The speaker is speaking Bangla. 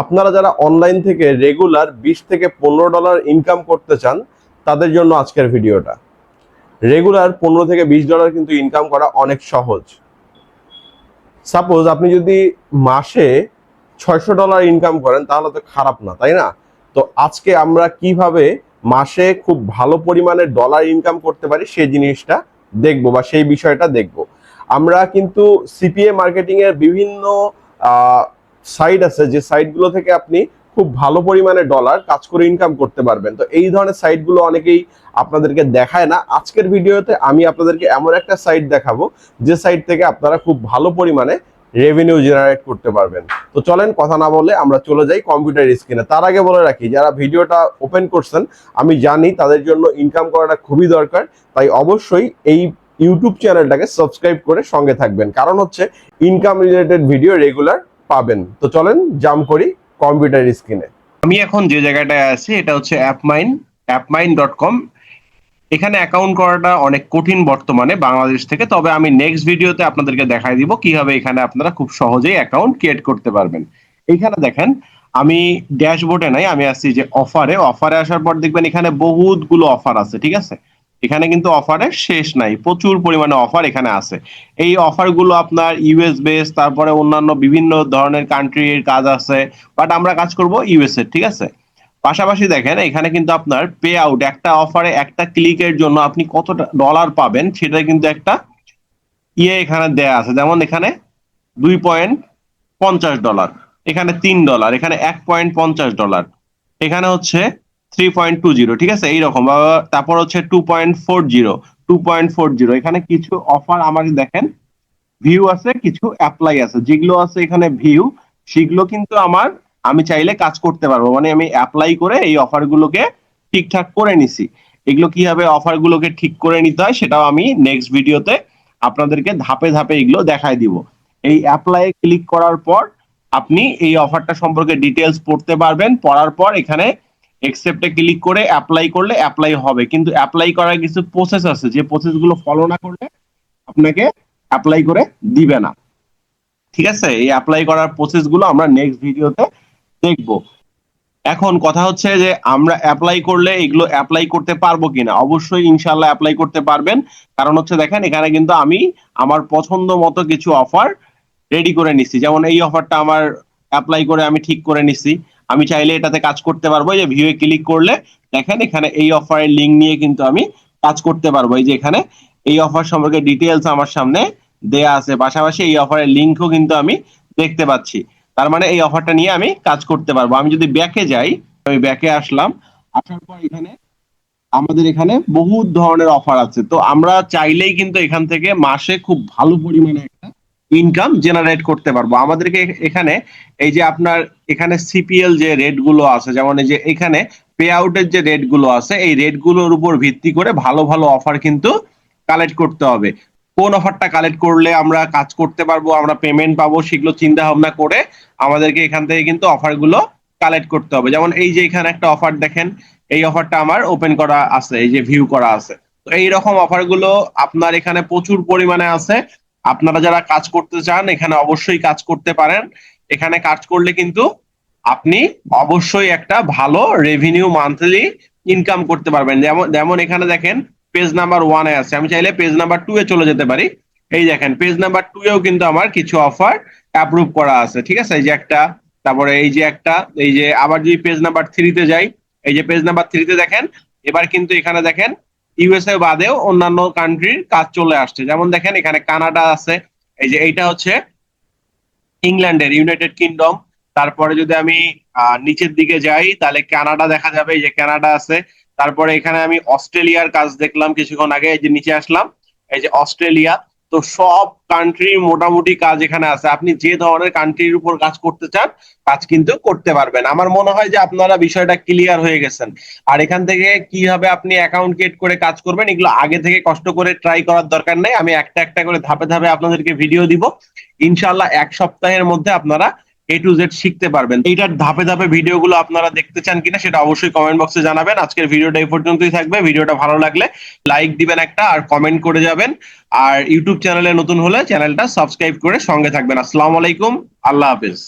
আপনারা যারা অনলাইন থেকে রেগুলার বিশ থেকে পনেরো ডলার ইনকাম করতে চান, তাদের জন্য আজকের ভিডিওটা। রেগুলার পনেরো থেকে বিশ ডলার কিন্তু ইনকাম করা অনেক সহজ। সাপোজ আপনি যদি মাসে ছয়শো ডলার ইনকাম করেন, তাহলে তো খারাপ না, তাই না? তো আজকে আমরা কীভাবে মাসে খুব ভালো পরিমাণে ডলার ইনকাম করতে পারি, সেই জিনিসটা দেখব বা সেই বিষয়টা দেখব। আমরা কিন্তু সিপিএ মার্কেটিং এর বিভিন্ন সাইট আছে, যে সাইটগুলো থেকে আপনি খুব ভালো পরিমাণে ডলার কাজ করে ইনকাম করতে পারবেন। তো এই ধরনের সাইটগুলো অনেকেই আপনাদেরকে দেখায় না। আজকের ভিডিওতে আমি আপনাদেরকে এমন একটা সাইট দেখাবো, যে সাইট থেকে আপনারা খুব ভালো পরিমাণে রেভিনিউ জেনারেট করতে পারবেন। তো চলেন কথা না বলে আমরা চলে যাই কম্পিউটার স্ক্রিনে তার আগে বলে রাখি, যারা ভিডিওটা ওপেন করছেন, আমি জানি তাদের জন্য ইনকাম করাটা খুবই দরকার, তাই অবশ্যই এই ইউটিউব চ্যানেলটাকে সাবস্ক্রাইব করে সঙ্গে থাকবেন। কারণ হচ্ছে ইনকাম রিলেটেড ভিডিও রেগুলার পাবেন। তো চলেন জাম করি কম্পিউটার স্ক্রিনে আমি এখন যে জায়গাটায় আছি, এটা হচ্ছে অ্যাপমাইন অ্যাপমাইন ডট কম এখানে অ্যাকাউন্ট করাটা অনেক কঠিন বর্তমানে বাংলাদেশ থেকে, তবে আমি নেক্সট ভিডিওতে আপনাদেরকে দেখাই দিব কীভাবে এখানে আপনারা খুব সহজেই অ্যাকাউন্ট ক্রিয়েট করতে পারবেন। এখানে দেখেন, আমি ড্যাশবোর্ডে নাই, আমি আসছি যে অফারে অফারে আসার পর দেখবেন এখানে বহুতগুলো অফার আছে, ঠিক আছে? এখানে কিন্তু অফারের শেষ নাই। প্রচুর পরিমাণে অফার এখানে আছে। এই অফারগুলো আপনার ইউএস বেস তারপরে অন্যান্য বিভিন্ন ধরনের কান্ট্রির কাজ আছে বাট আমরা কাজ করব ইউএস এর, ঠিক আছে? পাশাপাশি দেখেন, এখানে কিন্তু আপনার পে আউট একটা অফারে একটা ক্লিকের জন্য আপনি কত ডলার পাবেন, সেটা কিন্তু একটা ইয়ে এখানে দেয়া আছে। যেমন এখানে দুই পয়েন্ট পঞ্চাশ ডলার এখানে তিন ডলার এখানে এক পয়েন্ট পঞ্চাশ ডলার এখানে হচ্ছে থ্রি পয়েন্ট টু জিরো ঠিক আছে? এইরকম তারপর হচ্ছে two point four zero two point four zero এখানে কিছু অফার আমার দেখেন। ভিউ আছে, কিছু অ্যাপ্লাই আছে। যেগুলো আছে এখানে ভিউ সেগুলো কিন্তু আমার, আমি চাইলে কাজ করতে পারব। মানে আমি অ্যাপ্লাই করে এই অফারগুলোকে ঠিকঠাক করে নিছি। এগুলো কীভাবে অফারগুলোকে ঠিক করে নিতে হয়, সেটাও আমি নেক্সট ভিডিওতে আপনাদেরকে ধাপে ধাপে এগুলো দেখাই দিব। এই অ্যাপ্লাই ক্লিক করার পর, আপনি এই অফারটা সম্পর্কে ডিটেলস পড়তে পারবেন। পড়ার পর এখানে একসেপ্টে ক্লিক করে অ্যাপ্লাই করলে অ্যাপ্লাই হবে। কিন্তু অ্যাপ্লাই করার কিছু প্রসেস আছে। যে প্রসেসগুলো ফলো না করলে আপনাকে অ্যাপ্লাই করে দিবে না। ঠিক আছে? এই অ্যাপ্লাই করার প্রসেসগুলো আমরা নেক্সট ভিডিওতে দেখব। এখন কথা হচ্ছে যে আমরা অ্যাপ্লাই করলে এগুলো অ্যাপ্লাই করতে পারব কিনা? অবশ্যই ইনশাল্লাহ অ্যাপ্লাই করতে পারবেন। কারণ হচ্ছে দেখেন, এখানে কিন্তু আমি আমার পছন্দ মতো কিছু অফার রেডি করে নিছি যেমন এই অফারটা আমার অ্যাপ্লাই করে আমি ঠিক করে নিছি আমি চাইলে এটাতে কাজ করতে পারব যে ভিউয়ে ক্লিক করলে দেখেন এখানে এই অফারের লিঙ্ক নিয়ে কিন্তু আমি কাজ করতে পারব। এই যে এখানে এই অফার সম্পর্কে ডিটেলস আমার সামনে দেয়া আছে, পাশাপাশি এই অফারের লিঙ্কও কিন্তু আমি দেখতে পাচ্ছি। তার মানে এই অফারটা নিয়ে আমি কাজ করতে পারব। আমি যদি ব্যাকে যাই, আমি ব্যাকে আসলাম, আসার পর এখানে আমাদের এখানে বহু ধরনের অফার আছে। তো আমরা চাইলেই কিন্তু এখান থেকে মাসে খুব ভালো পরিমাণে ইনকাম জেনারেট করতে পারব। আমাদেরকে এখানে এই যে আপনার এখানে সিপিএল যে রেটগুলো আছে, যেমন এই যে এখানে পে আউটের যে রেটগুলো আছে, এই রেটগুলোর উপর ভিত্তি করে ভালো ভালো অফার কিন্তু কালেক্ট করতে হবে। কোন অফারটা কালেক্ট করলে আমরা কাজ করতে পারব, আমরা পেমেন্ট পাবো, সেগুলো চিন্তা ভাবনা করে আমাদেরকে এখান থেকে কিন্তু অফারগুলো কালেক্ট করতে হবে। যেমন এই যে এখানে একটা অফার দেখেন, এই অফারটা আমার ওপেন করা আছে, এই যে ভিউ করা আছে। তো এই রকম অফারগুলো আপনার এখানে প্রচুর পরিমাণে আছে। আপনারা যারা কাজ করতে চান, এখানে অবশ্যই কাজ করতে পারেন। এখানে কাজ করলে কিন্তু আপনি অবশ্যই একটা ভালো রেভিনিউ মান্থলি ইনকাম করতে পারবেন। যেমন যেমন এখানে দেখেন পেজ নাম্বার ওয়ানে আছে। আমি চাইলে পেজ নাম্বার টু এ চলে যেতে পারি। এই দেখেন পেজ নাম্বার টু এও কিন্তু আমার কিছু অফার অ্যাপ্রুভ করা আছে। ঠিক আছে? এই যে একটা, তারপরে এই যে একটা, এই যে আবার যদি পেজ নাম্বার থ্রিতে যাই, এই যে পেজ নাম্বার থ্রিতে দেখেন, এবার কিন্তু এখানে দেখেন ইউএসএ বাদেও অন্যান্য কান্ট্রির কাজ চলে আসছে। যেমন দেখেন, এখানে কানাডা আছে, এই যে এইটা হচ্ছে ইংল্যান্ডের ইউনাইটেড কিংডম তারপরে যদি আমি নিচের দিকে যাই, তাহলে কানাডা দেখা যাবে, এই যে কানাডা আছে। তারপরে এখানে আমি অস্ট্রেলিয়ার কাজ দেখলাম কিছুক্ষণ আগে, এই যে নিচে আসলাম, এই যে অস্ট্রেলিয়া। তো সব কান্ট্রি মোটামুটি কাজ এখানে আছে। আপনি যে ধরনের কান্ট্রির উপর কাজ করতে চান, কাজ কিন্তু করতে পারবেন। আমার মনে হয় যে আপনারা বিষয়টা ক্লিয়ার হয়ে গেছেন। আর এখান থেকে কীভাবে আপনি অ্যাকাউন্ট ক্রিয়েট করে কাজ করবেন, এগুলো আগে থেকে কষ্ট করে ট্রাই করার দরকার নাই। আমি একটা একটা করে ধাপে ধাপে আপনাদেরকে ভিডিও দিব। ইনশাল্লাহ এক সপ্তাহের মধ্যে আপনারা এ টু জেড শিখতে পারবেন। এইটার ধাপে ধাপে ভিডিও গুলো আপনারা দেখতে চান কিনা সেটা অবশ্যই কমেন্ট বক্সে জানাবেন। আজকের ভিডিওটা এই পর্যন্তই থাকবে। ভিডিওটা ভালো লাগলে লাইক দিবেন একটা আর কমেন্ট করে যাবেন। আর ইউটিউব চ্যানেলে নতুন হলে চ্যানেলটা সাবস্ক্রাইব করে সঙ্গে থাকবেন। আসসালামু আলাইকুম। আল্লাহ হাফেজ।